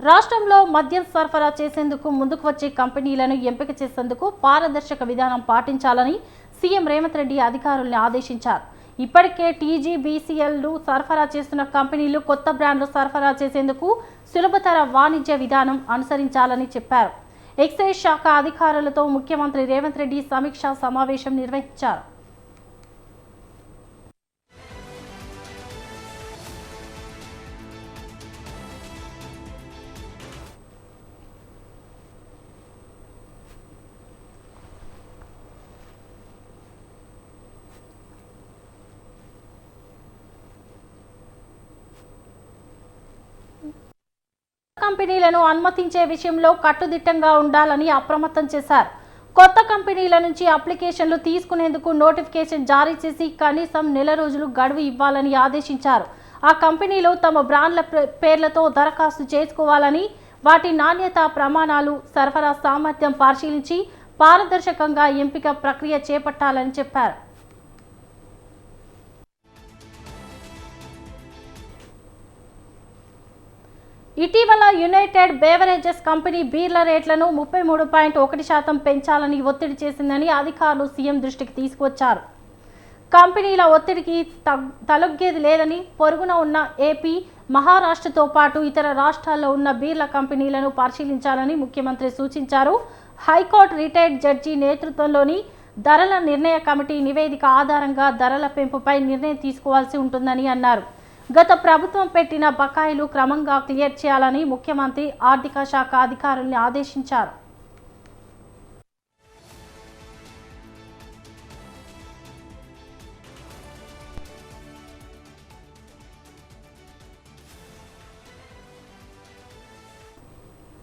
రాష్ట్రంలో మద్యం సరఫరా చేసేందుకు ముందుకు వచ్చే కంపెనీలను ఎంపిక చేసేందుకు పారదర్శక విధానం పాటించాలని సీఎం రేవంత్ రెడ్డి అధికారుల్ని ఆదేశించారు. ఇప్పటికే టీజీబీసీఎల్లు సరఫరా చేస్తున్న కంపెనీలు కొత్త బ్రాండ్లు సరఫరా చేసేందుకు సులభతర వాణిజ్య విధానం అనుసరించాలని చెప్పారు. ఎక్సైజ్ శాఖ అధికారులతో ముఖ్యమంత్రి రేవంత్ రెడ్డి సమీక్షా సమావేశం నిర్వహించారు. కంపెనీలను అనుమతించే విషయంలో కట్టుదిట్టంగా ఉండాలని అప్రమత్తం చేశారు. కొత్త కంపెనీల నుంచి అప్లికేషన్లు తీసుకునేందుకు నోటిఫికేషన్ జారీ చేసి కనీసం నెల రోజులు గడువు ఇవ్వాలని ఆదేశించారు. ఆ కంపెనీలు తమ బ్రాండ్ల పే- పేర్లతో దరఖాస్తు చేసుకోవాలని వాటి నాణ్యత ప్రమాణాలు సరఫరా సామర్థ్యం పరిశీలించి పారదర్శకంగా ఎంపిక ప్రక్రియ చేపట్టాలని చెప్పారు. ఇటీవల యునైటెడ్ బేవరేజెస్ కంపెనీ బీర్ల రేట్లను ముప్పై మూడు పాయింట్ ఒకటి శాతం పెంచాలని ఒత్తిడి చేసిందని అధికారులు సీఎం దృష్టికి తీసుకొచ్చారు కంపెనీల ఒత్తిడికి తగ్- తలొగ్గేది లేదని పొరుగున ఉన్న ఏపీ మహారాష్ట్రతో పాటు ఇతర రాష్ట్రాల్లో ఉన్న బీర్ల కంపెనీలను పరిశీలించాలని ముఖ్యమంత్రి సూచించారు. హైకోర్టు రిటైర్డ్ జడ్జి నేతృత్వంలోని ధరల నిర్ణయ కమిటీ నివేదిక ఆధారంగా ధరల పెంపుపై నిర్ణయం తీసుకోవాల్సి ఉంటుందని అన్నారు. గత ప్రభుత్వం పెట్టిన బకాయిలు క్రమంగా క్లియర్ చేయాలని ముఖ్యమంత్రి ఆర్థిక శాఖ అధికారుల్ని ఆదేశించారు.